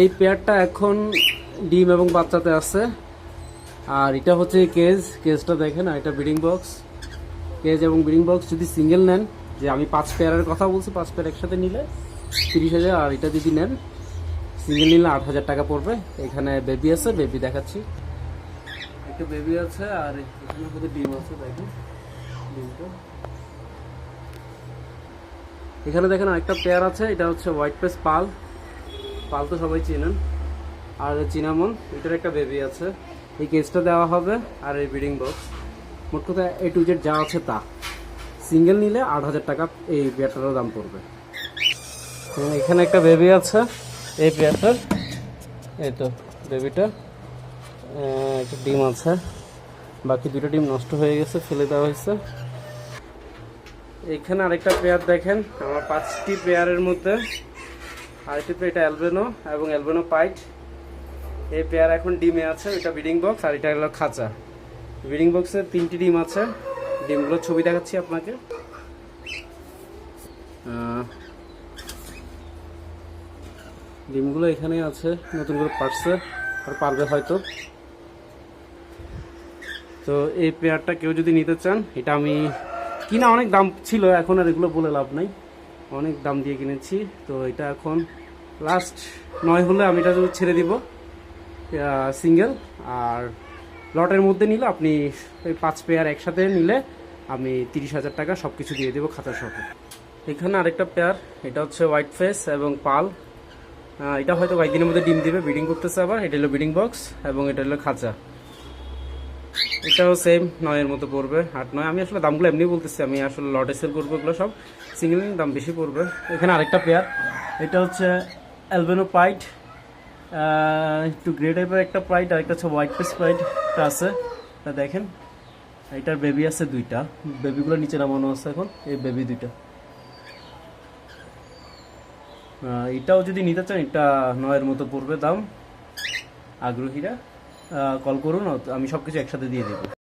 এই পেয়ারটা এখন ডিম এবং বাচ্চাতে আছে। আর এটা হচ্ছে কেজ। কেজটা দেখেন, আর এটা ব্রিডিং বক্স। কেজ এবং ব্রিডিং বক্স যদি সিঙ্গেল নেন, যে আমি পাঁচ পেয়ারের কথা বলছি, পাঁচ পেয়ার একসাথে নিলে তিরিশ হাজার, আর এটা যদি নেন, সিঙ্গেল নিলে আট হাজার টাকা পড়বে। এখানে বেবি আছে, বেবি দেখাচ্ছি। একটা বেবি আছে, আর এখানে ডিম আছে, দেখেন। ডিমটা। এখানে দেখেন আরেকটা পেয়ার আছে, এটা হচ্ছে হোয়াইট পেস পাল। পাল তো সবাই চেনেন। আর চিনামন, এটার একটা বেবি আছে। এই কেসটা দেওয়া হবে আর এই ব্রিডিং বক্স মোট কথা এ টু জেড যা আছে তা। সিঙ্গেল নিলে আট হাজার টাকা এই পেয়ারটারও দাম পড়বে। এখানে একটা বেবি আছে, এই পেয়ারটার এই তো বেবিটা একটা ডিম আছে। বাকি দুটো ডিম নষ্ট হয়ে গেছে, ফেলে দেওয়া হয়েছে। এখানে আরেকটা পেয়ার দেখেন, আমার পাঁচটি পেয়ারের মধ্যে। আরেকটি পেয়ার এটা অ্যালবেনো এবং অ্যালবেনো পাইট এই পেয়ার এখন ডিমে আছে, এটা ব্রিডিং বক্স আর এটা হলো খাঁচা। ব্রিডিং বক্সে তিনটি ডিম আছে। ডিমগুলোর ছবি দেখাচ্ছি আপনাকে। ডিমগুলো এখানেই আছে, নতুন করে পারছে, আর পারবে হয়তো। তো এই পেয়ারটা কেউ যদি নিতে চান, এটা আমি কিনা অনেক দাম ছিল, এখন আর এগুলো বলে লাভ নাই। অনেক দাম দিয়ে কিনেছি। তো এটা এখন লাস্ট নয় হলে আমি এটা ছেড়ে দিব সিঙ্গেল আর লটের মধ্যে নিলে আপনি পাঁচ পেয়ার একসাথে নিলে আমি তিরিশ হাজার টাকা সব কিছু দিয়ে দেবো খাতা সহ। এখানে আরেকটা পেয়ার এটা হচ্ছে হোয়াইট ফেস এবং পাল। এটা হয়তো কয়েকদিনের মধ্যে ডিম দিবে ব্রিডিং করতেছে আবার। এটা হলো ব্রিডিং বক্স এবং এটা হলো খাঁচা। এটাও সেম নয়ের মতো পড়বে, আট, নয়। আমি আসলে দামগুলো এমনি বলতেছি, আমি আসলে লটে সেল করব এগুলো সব। সিঙ্গেল দাম বেশি পড়বে। এখানে আরেকটা পেয়ার এটা হচ্ছে অ্যালবেনো পাইট একটু গ্রে টাইপের একটা পাইট আর একটা হচ্ছে হোয়াইট পেস পাইটটা আছে। তা দেখেন, এটার বেবি আছে দুইটা। বেবিগুলো নিচে নামানো আছে এখন, এই বেবি দুইটা। এটাও যদি নিতে চান, এটা নয়ের মতো পড়বে দাম। আগ্রহীরা। কল করুন আমি সব কিছু একসাথে দিয়ে দেবো।